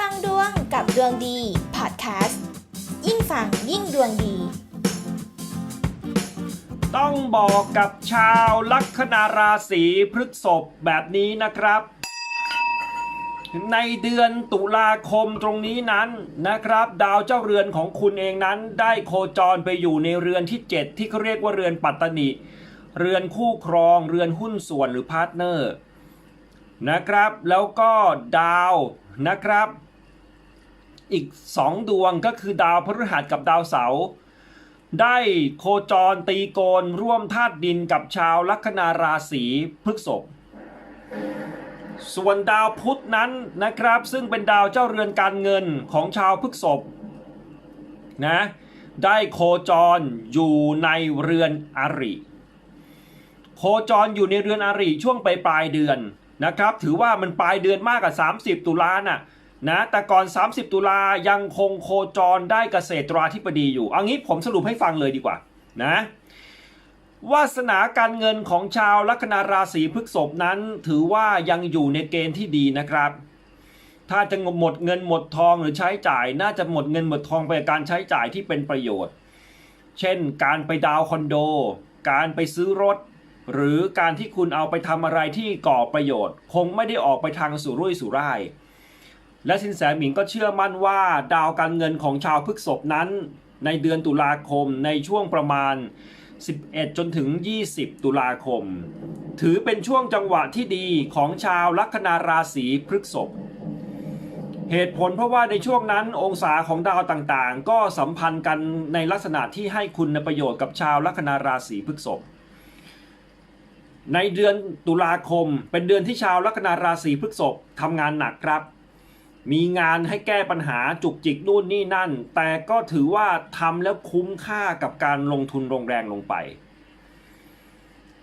ฟังดวงกับดวงดีพอดแคสต์ยิ่งฟังยิ่งดวงดี ต้องบอกกับชาวลัคนาราศีพฤษภแบบนี้นะครับ ในเดือนตุลาคมตรงนี้นั้นนะครับ ดาวเจ้าเรือนของคุณเองนั้น ได้โคจรไปอยู่ในเรือนที่ 7 ที่เขาเรียกว่าเรือนปัตตนิเรือนคู่ครอง เรือนหุ้นส่วนหรือพาร์ทเนอร์นะครับแล้วก็ดาวนะครับ อีก 2 ดวงก็คือดาวพฤหัสกับดาวเสาร์ได้โคจรตีโกนร่วมธาตุดินกับชาวลัคนาราศีพฤษภส่วนดาวพุธนั้นนะครับ ซึ่งเป็นดาวเจ้าเรือนการเงินของชาวพฤษภนะได้โคจรอยู่ในเรือนอริโคจรอยู่ในเรือนอริช่วงปลายปลายเดือนนะครับ ถือว่ามันปลายเดือนมากกว่า30 ตุลาน่ะ นะแต่ก่อน 30 ตุลายังคงโคจรได้เกษตราธิบดีอยู่เอางี้ผมสรุปให้ฟังเลยดีกว่านะวาสนาการเงินของชาวลัคนาราศีพฤษภนั้น ถือว่ายังอยู่ในเกณฑ์ที่ดีนะครับ ถ้าจะหมดเงินหมดทองหรือใช้จ่าย น่าจะหมดเงินหมดทองไปกับการใช้จ่ายที่เป็นประโยชน์ เช่น การไปดาวคอนโด การไปซื้อรถ หรือการที่คุณเอาไปทำอะไรที่ก่อประโยชน์ คงไม่ได้ออกไปทางสุรุ่ยสุร่าย และสินแสหมิงก็เชื่อมั่นว่าดาวการเงินของชาวพฤกษภนั้น ในเดือนตุลาคมในช่วงประมาณ 11 จนถึง 20 ตุลาคม ถือเป็นช่วงจังหวะที่ดีของชาวลัคนาราศีพฤกษภเหตุผลเพราะว่าในช่วงนั้นองศาของดาวต่างๆ ก็สัมพันธ์กันในลักษณะที่ให้คุณประโยชน์กับชาวลัคนาราศีพฤกษภในเดือนตุลาคมเป็นเดือนที่ชาวลัคนาราศีพฤกษภทำงานหนักครับ มีงานให้แก้ปัญหาจุกจิกนู่นนี่นั่น แต่ก็ถือว่าทำแล้วคุ้มค่ากับการลงทุนลงแรงลงไป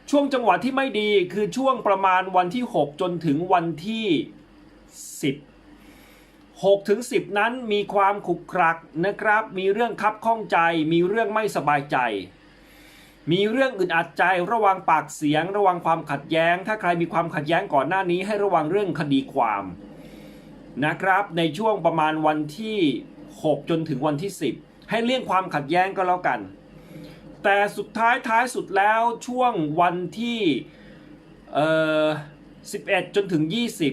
ช่วงจังหวะที่ไม่ดีคือช่วงประมาณวันที่ 6 จนถึงวันที่ 10 6ถึง10 นั้นมีความขุกขรักนะครับ มีเรื่องคับข้องใจ มีเรื่องไม่สบายใจ มีเรื่องอึดอัดใจระวังปากเสียง ระวังความขัดแย้ง ถ้าใครมีความขัดแย้งก่อนหน้านี้ให้ระวังเรื่องคดีความ นะครับ ในช่วงประมาณวันที่ 6 จนถึงวันที่ 10 ให้เลี่ยงความขัดแย้งก็แล้วกัน แต่สุดท้ายท้ายสุดแล้วช่วงวันที่เอ่อ11 จนถึง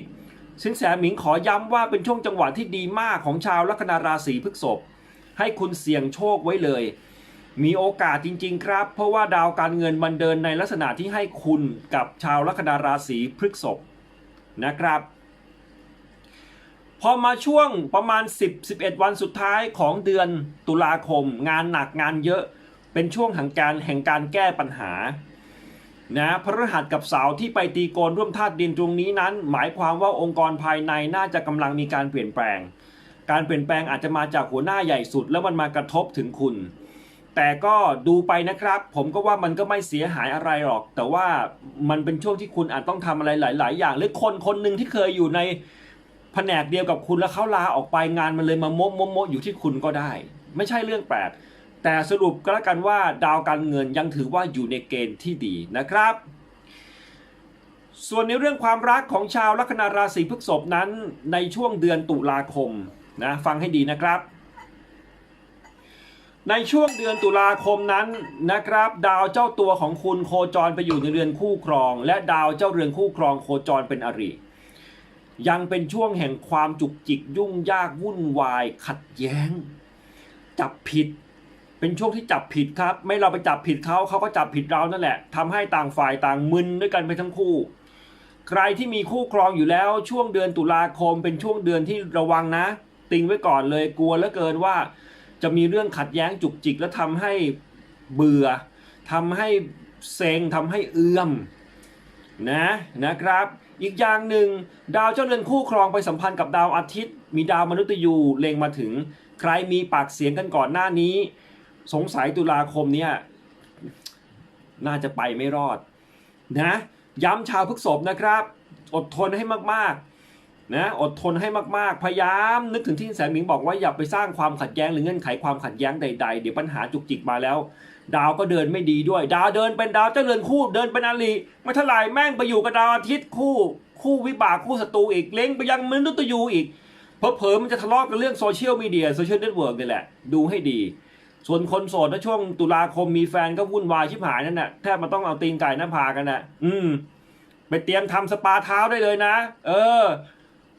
20 สินแสหมิงขอย้ำว่าเป็นช่วงจังหวะที่ดีมากของชาวลัคนาราศีพฤษภให้คุณเสี่ยงโชคไว้เลย มีโอกาสจริง ๆ ครับ เพราะว่าดาวการเงินมันเดินในลักษณะที่ให้คุณกับชาวลัคนาราศีพฤษภนะครับ พอมาช่วงประมาณ 10-11 วันสุดท้ายของเดือนตุลาคม งานหนักงานเยอะเป็นช่วงแห่งการแห่งการแก้ปัญหานะพระรหัสกับเสาที่ไปตีโกนร่วมธาตุดินตรงนี้นั้น หมายความว่าองค์กรภายในน่าจะกำลังมีการเปลี่ยนแปลง การเปลี่ยนแปลงอาจจะมาจากหัวหน้าใหญ่สุด แล้วมันมากระทบถึงคุณ แต่ก็ดูไปนะครับ ผมก็ว่ามันก็ไม่เสียหายอะไรหรอก แต่ว่ามันเป็นช่วงที่คุณอาจต้องทำอะไรหลาย ๆ อย่าง หรือคนคนหนึ่งที่เคยอยู่ใน แผนกเดียวกับคุณแล้วเขาลาออกไปงานมันเลยมาโมโมโมะอยู่ที่คุณก็ได้ ไม่ใช่เรื่องแปลกแต่สรุปก็แล้วกันว่าดาวการเงินยังถือว่าอยู่ในเกณฑ์ที่ดีนะครับ ส่วนในเรื่องความรักของชาวลัคนาราศีพฤษภนั้นในช่วงเดือนตุลาคมนะฟังให้ดีนะครับ ในช่วงเดือนตุลาคมนั้นนะครับ ดาวเจ้าตัวของคุณโคจรไปอยู่ในเรือนคู่ครอง และดาวเจ้าเรือนคู่ครองโคจรเป็นอริ ยังเป็นช่วงแห่งความจุกจิกยุ่งยากวุ่นวาย ขัดแย้ง จับผิด เป็นช่วงที่จับผิดครับ ไม่เราไปจับผิดเขาเขาก็จับผิดเรานั่นแหละทำให้ต่างฝ่ายต่างมึนด้วยกันไปทั้งคู่ ใครที่มีคู่ครองอยู่แล้วช่วงเดือนตุลาคม เป็นช่วงเดือนที่ระวังนะ ติงไว้ก่อนเลยกลัวเหลือเกินว่า จะมีเรื่องขัดแย้งจุกจิก แล้วทำให้เบื่อทำให้เซ็งทำให้เอื้อม นะนะครับ อีกอย่างหนึ่งดาวเจ้าเรือนคู่ครองไปสัมพันธ์กับดาวอาทิตย์ มีดาวมนุษย์ยูเล็งมาถึง ใครมีปากเสียงกันก่อนหน้านี้ สงสัยตุลาคมเนี่ยน่าจะไปไม่รอดนะย้ำชาวพฤกษภนะครับ อดทนให้มากๆนะอดทนให้มากๆ พยายามนึกถึงที่แสนหมิงบอกว่าอย่าไปสร้างความขัดแย้งหรือเงื่อนไขความขัดแย้งใด ๆ เดี๋ยวปัญหาจุกจิกมาแล้ว ดาวก็เดินไม่ดีด้วย ดาวเดินเป็นดาวเจ้าเรือนคู่เดินเป็นอาลีไม่เท่าไหร่แม่งไปอยู่กับดาวอาทิตย์คู่คู่วิบากคู่ศัตรูอีกเล้งไปยังมนุษย์ยูอีกเพราะเผลอมันจะทะเลาะกันเรื่องโซเชียลมีเดียโซเชียลเน็ตเวิร์กนี่แหละ ดูให้ดี ส่วนคนโสดถ้าช่วงตุลาคมมีแฟนก็วุ่นวายชิบหายนั่นแหละแทบมันต้องเอาตีนไก่หน้าผากันน่ะ อืม ไปเตรียมทำสปาเท้าได้เลยนะ เออ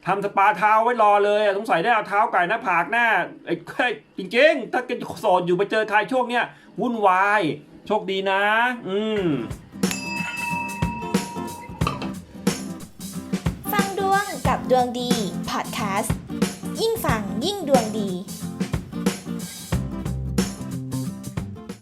ทำสปาเท้าไว้รอเลยสงสัยได้เอาเท้าไก่หน้าผากหน้าไอ้ไอ้จริงๆ ถ้าเกิดโสดอยู่ไปเจอใครช่วงเนี้ยวุ่นวาย โชคดีนะ อืม ฟังดวงกับดวงดี พอดแคสต์ ยิ่งฟังยิ่งดวงดี